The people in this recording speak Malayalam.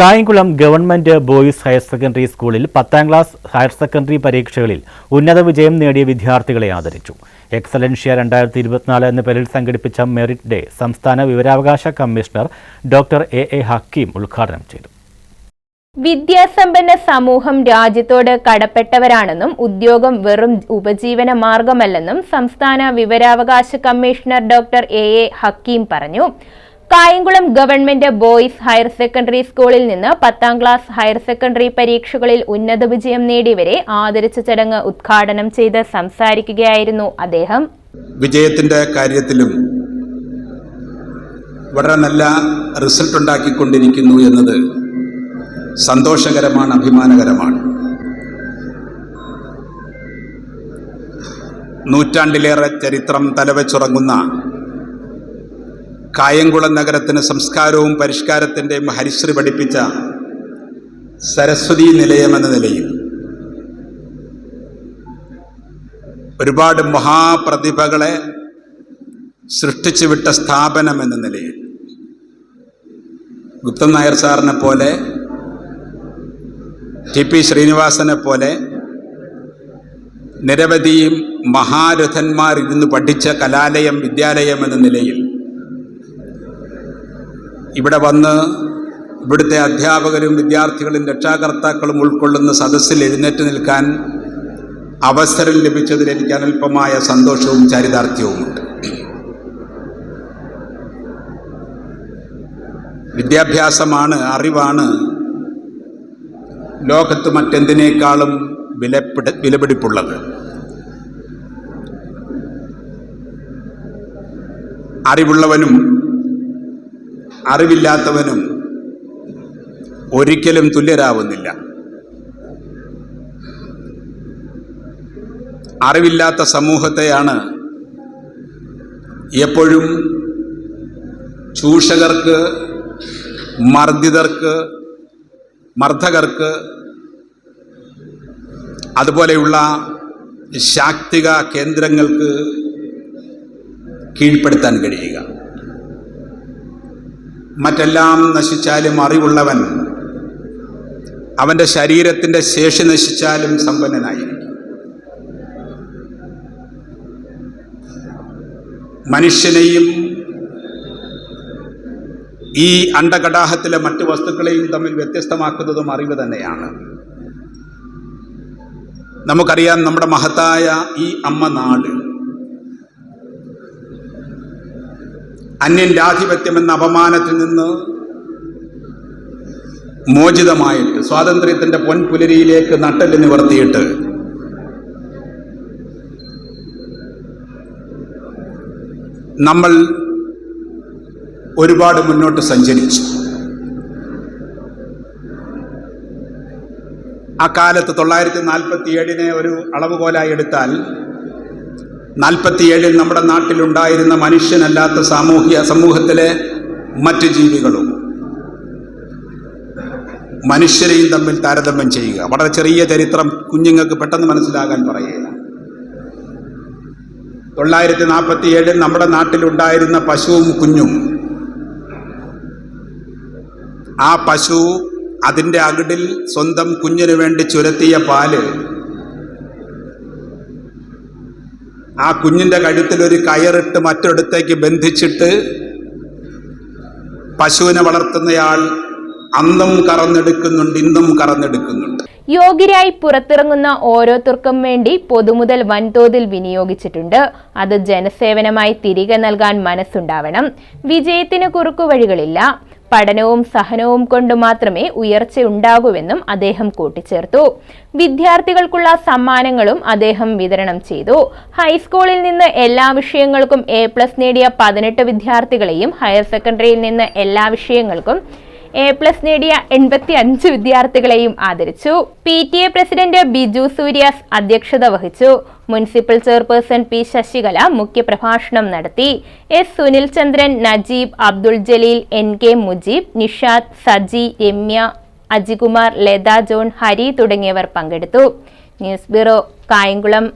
Kayamkulam government boys higher secondary സ്കൂളിൽ പത്താം ക്ലാസ് ഹയർ സെക്കൻഡറി പരീക്ഷകളിൽ ഉന്നത വിജയം നേടിയ വിദ്യാർത്ഥികളെ ആദരിച്ചു. എക്സലൻഷ്യ രണ്ടായിരത്തി ഇരുപത്തിനാല് എന്ന പേരിൽ സംഘടിപ്പിച്ച മെറിറ്റ് ഡേ സംസ്ഥാന വിവരാവകാശ commissioner doctor A A Hakeem ഉദ്ഘാടനം ചെയ്തു. വിദ്യാസമ്പന്ന സമൂഹം രാജ്യത്തോട് കടപ്പെട്ടവരാണെന്നും ഉദ്യോഗം വെറും ഉപജീവന മാർഗമല്ലെന്നും സംസ്ഥാന വിവരാവകാശ commissioner doctor A A Hakeem പറഞ്ഞു. Kayamkulam government boys higher secondary സ്കൂളിൽ നിന്ന് പത്താം ക്ലാസ് ഹയർ സെക്കൻഡറി പരീക്ഷകളിൽ ഉന്നത വിജയം നേടിയവരെ ആദരിച്ച ചടങ്ങ് ഉദ്ഘാടനം ചെയ്ത് സംസാരിക്കുകയായിരുന്നു അദ്ദേഹം. വിജയത്തിന്റെ കാര്യത്തിലും വളരെ നല്ല റിസൾട്ട് ഉണ്ടാക്കിക്കൊണ്ടിരിക്കുന്നു എന്നത് സന്തോഷകരമാണ് അഭിമാനകരമാണ്. നൂറ്റാണ്ടിലേറെ ചരിത്രം തലവെച്ചുറങ്ങുന്ന കായംകുളം നഗരത്തിന് സംസ്കാരവും പരിഷ്കാരത്തിന്റെയും ഹരിശ്രീ പഠിപ്പിച്ച സരസ്വതി എന്ന നിലയിൽ ഒരുപാട് മഹാപ്രതിഭകളെ സൃഷ്ടിച്ചു വിട്ട സ്ഥാപനം എന്ന നിലയിൽ ഗുപ്തൻ നായർ സാറിനെ പോലെ ടി പി ശ്രീനിവാസനെ പോലെ നിരവധി മഹാരഥന്മാരിരുന്ന് പഠിച്ച കലാലയം വിദ്യാലയം എന്ന നിലയിൽ ഇവിടെ വന്ന് ഇവിടുത്തെ അധ്യാപകരും വിദ്യാർത്ഥികളും രക്ഷാകർത്താക്കളും ഉൾക്കൊള്ളുന്ന സദസ്സിൽ എഴുന്നേറ്റ് നിൽക്കാൻ അവസരം ലഭിച്ചതിൽ എനിക്ക് അനൽപമായ സന്തോഷവും ചാരിതാർത്ഥ്യവുമുണ്ട്. വിദ്യാഭ്യാസമാണ് അറിവാണ്. ലോകത്ത് മറ്റെന്തിനേക്കാളും വിലപിട വിലപിടിപ്പുള്ളത്? അറിവുള്ളവനും അറിവില്ലാത്തവനും ഒരിക്കലും തുല്യരാവുന്നില്ല. അറിവില്ലാത്ത സമൂഹത്തെയാണ് എപ്പോഴും ചൂഷകർക്ക് മർദ്ദിതർക്ക് മർദ്ദകർക്ക് അതുപോലെയുള്ള ശാക്തിക കേന്ദ്രങ്ങൾക്ക് കീഴ്പ്പെടുത്താൻ കഴിയുക. മറ്റെല്ലാം നശിച്ചാലും അറിവുള്ളവൻ അവന്റെ ശരീരത്തിന്റെ ശേഷി നശിച്ചാലും സമ്പന്നനായിരിക്കും. മനുഷ്യനെയും ഈ അണ്ടകടാഹത്തിലെ മറ്റു വസ്തുക്കളെയും തമ്മിൽ വ്യത്യസ്തമാക്കുന്നതും അറിവ് തന്നെയാണ്. നമുക്കറിയാം നമ്മുടെ മഹത്തായ ഈ അമ്മ നാട് അന്യന്റെ ആധിപത്യം എന്ന അപമാനത്തിൽ നിന്ന് മോചിതമായിട്ട് സ്വാതന്ത്ര്യത്തിന്റെ പൊൻപുലരിയിലേക്ക് നട്ടൽ നിവർത്തിയിട്ട് നമ്മൾ ഒരുപാട് മുന്നോട്ട് സഞ്ചരിച്ചു. ആ കാലത്ത് തൊള്ളായിരത്തി നാൽപ്പത്തി ഏഴിനെ ഒരു അളവുകോലായി എടുത്താൽ നാൽപ്പത്തിയേഴിൽ നമ്മുടെ നാട്ടിലുണ്ടായിരുന്ന മനുഷ്യനല്ലാത്ത സാമൂഹ്യ സമൂഹത്തിലെ മറ്റ് ജീവികളും മനുഷ്യരെയും തമ്മിൽ താരതമ്യം ചെയ്യുക. വളരെ ചെറിയ ചരിത്രം കുഞ്ഞുങ്ങൾക്ക് പെട്ടെന്ന് മനസ്സിലാകാൻ പറയുക. തൊള്ളായിരത്തി നാൽപ്പത്തി ഏഴിൽ നമ്മുടെ നാട്ടിലുണ്ടായിരുന്ന പശുവും കുഞ്ഞും. ആ പശു അതിന്റെ അകിടിൽ സ്വന്തം കുഞ്ഞിനു വേണ്ടി ചുരത്തിയ പാൽ ആ കുഞ്ഞിന്റെ കഴുത്തിൽ ഒരു കയറിട്ട് മറ്റൊരിടത്തേക്ക് ബന്ധിച്ചിട്ട് പശുവിനെ വളർത്തുന്നയാൾ അന്നും കറന്നെടുക്കുന്നുണ്ട് ഇന്നും കറന്നെടുക്കുന്നുണ്ട്. യോഗ്യരായി പുറത്തിറങ്ങുന്ന ഓരോരുത്തർക്കും വേണ്ടി പൊതുമുതൽ വൻതോതിൽ വിനിയോഗിച്ചിട്ടുണ്ട്. അത് ജനസേവനമായി തിരികെ നൽകാൻ മനസ്സുണ്ടാവണം. വിജയത്തിന് കുറുക്കുവഴികളില്ല പഠനവും സഹനവും കൊണ്ട് മാത്രമേ ഉയർച്ച ഉയർച്ചയുണ്ടാകൂവെന്നും അദ്ദേഹം കൂട്ടിച്ചേർത്തു. വിദ്യാർത്ഥികൾക്കുള്ള സമ്മാനങ്ങളും അദ്ദേഹം വിതരണം ചെയ്തു. ഹൈസ്കൂളിൽ നിന്ന് എല്ലാ വിഷയങ്ങൾക്കും എ പ്ലസ് നേടിയ പതിനെട്ട് വിദ്യാർത്ഥികളെയും ഹയർ സെക്കൻഡറിയിൽ നിന്ന് എല്ലാ വിഷയങ്ങൾക്കും എ പ്ലസ് നേടിയ എൺപത്തി അഞ്ച് വിദ്യാർത്ഥികളെയും ആദരിച്ചു. P T A president Biju Suryas അധ്യക്ഷത വഹിച്ചു. മുനിസിപ്പൽ ചെയർപേഴ്സൺ പി ശശികല മുഖ്യപ്രഭാഷണം നടത്തി. S Sunil Chandran Najeeb Abdul Jaleel N K Mujeeb Nishad Saji Ramya Ajikumar Latha John Hari തുടങ്ങിയവർ പങ്കെടുത്തു. News bureau Kayamkulam.